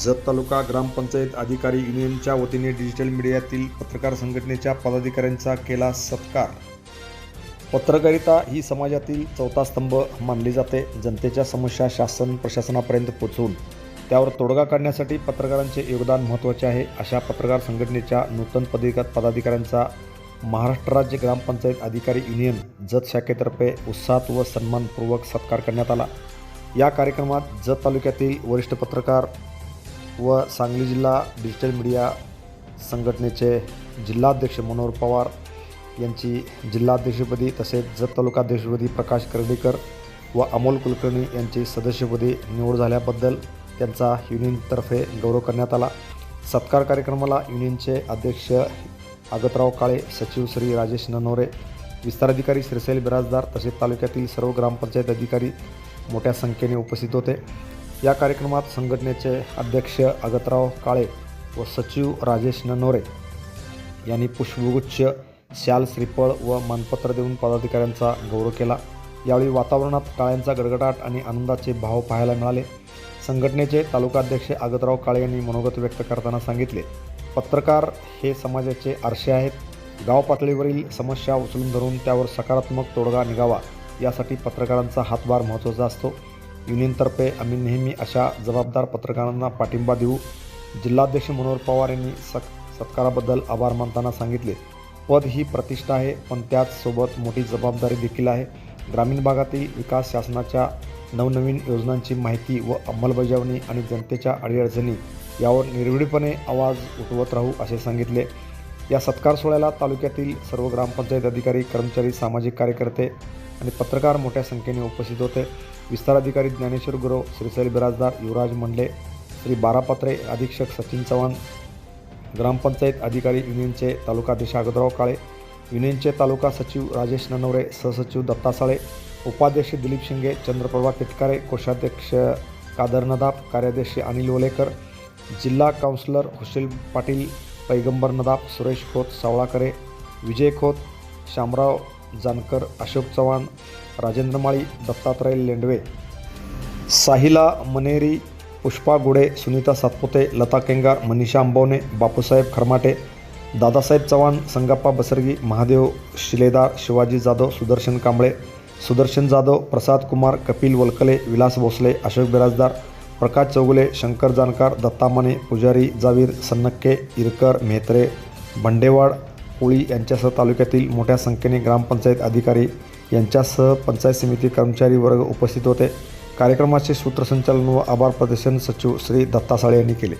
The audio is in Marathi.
जत तालुका ग्रामपंचायत अधिकारी युनियनच्या वतीने डिजिटल मीडियातील पत्रकार संघटनेच्या पदाधिकाऱ्यांचा केला सत्कार. पत्रकारिता ही समाजातील चौथा स्तंभ मानली जाते. जनतेच्या समस्या शासन प्रशासनापर्यंत पोचवून त्यावर तोडगा काढण्यासाठी पत्रकारांचे योगदान महत्त्वाचे आहे. अशा पत्रकार संघटनेच्या नूतन पदिका पदाधिकाऱ्यांचा महाराष्ट्र राज्य ग्रामपंचायत अधिकारी युनियन जत शाखेतर्फे उत्साहात व सन्मानपूर्वक सत्कार करण्यात आला. या कार्यक्रमात जत तालुक्यातील वरिष्ठ पत्रकार व सांगली जिल्हा डिजिटल मीडिया संघटनेचे जिल्हाध्यक्ष मनोहर पवार यांची जिल्हाध्यक्षपदी तसेच जत तालुकाध्यक्षपदी प्रकाश कर्डीकर व अमोल कुलकर्णी यांची सदस्यपदी निवड झाल्याबद्दल त्यांचा युनियनतर्फे गौरव करण्यात आला. सत्कार कार्यक्रमाला युनियनचे अध्यक्ष आगतराव काळे सचिव श्री राजेश ननोरे विस्ताराधिकारी श्रीशैल बिराजदार तसेच तालुक्यातील सर्व ग्रामपंचायत अधिकारी मोठ्या संख्येने उपस्थित होते. या कार्यक्रमात संघटनेचे अध्यक्ष अगतराव काळे व सचिव राजेश ननोरे यांनी पुष्पगुच्छ शाल श्रीफळ व मानपत्र देऊन पदाधिकाऱ्यांचा गौरव केला. यावेळी वातावरणात काळ्यांचा गडगडाट आणि आनंदाचे भाव पाहायला मिळाले. संघटनेचे तालुकाध्यक्ष आगतराव काळे यांनी मनोगत व्यक्त करताना सांगितले पत्रकार हे समाजाचे आरसे आहेत. गाव पातळीवरील समस्या उचलून धरून त्यावर सकारात्मक तोडगा निघावा. यासाठी पत्रकारांचा हातभार महत्त्वाचा असतो. युनियनतर्फे आम्ही नेहमी अशा जबाबदार पत्रकारांना पाठिंबा देऊ. जिल्हाध्यक्ष मनोहर पवार यांनी सक सत्काराबद्दल आभार मानताना सांगितले. पद ही प्रतिष्ठा आहे पण त्याचसोबत मोठी जबाबदारी देखील आहे. ग्रामीण भागातील विकास शासनाच्या नवनवीन योजनांची माहिती व अंमलबजावणी आणि जनतेच्या अडीअडचणी यावर निर्भीडपणे आवाज उठवत राहू असे सांगितले. या सत्कार सोहळ्याला तालुक्यातील सर्व ग्रामपंचायत अधिकारी कर्मचारी सामाजिक कार्यकर्ते आणि पत्रकार मोठ्या संख्येने उपस्थित होते. विस्ताराधिकारी ज्ञानेश्वर गुरव श्रीशैल बिराजदार युवराज मंडले श्री बारापत्रे अधीक्षक सचिन चव्हाण ग्रामपंचायत अधिकारी युनियनचे तालुकाध्यक्ष अगदराव काळे युनियनचे तालुका सचिव राजेश ननवरे सहसचिव दत्ता साळे उपाध्यक्ष दिलीप शिंगे चंद्रप्रभा तिटकारे कोषाध्यक्ष कादर नदाब कार्याध्यक्ष अनिल ओलेकर जिल्हा काउन्सिलर हुशेल पाटील पैगंबर नदाब सुरेश खोत सावळाकरे विजय खोत शामराव जानकर अशोक चव्हाण राजेंद्र माळी दत्तात्रय लेंडवे साहिला मनेरी पुष्पा गुडे सुनीता सातपुते लता केंगार मनीषा अंबवणे बापूसाहेब खरमाटे दादासाहेब चव्हाण संगप्पा बसरगी महादेव शिलेदार शिवाजी जाधव सुदर्शन कांबळे सुदर्शन जाधव प्रसाद कुमार कपिल वलकले विलास भोसले अशोक बिराजदार प्रकाश चौगुले शंकर जानकर दत्ता माने पुजारी जावीर सन्नक्के इरकर मेत्रे भंडेवाड कोळी यांच्यासह तालुक्यातील मोठ्या संख्येने ग्रामपंचायत अधिकारी यांच्यासह पंचायत समिती कर्मचारी वर्ग उपस्थित होते. कार्यक्रमाचे सूत्रसंचालन व आभार प्रदर्शन सचिव श्री दत्ता साळे यांनी केले.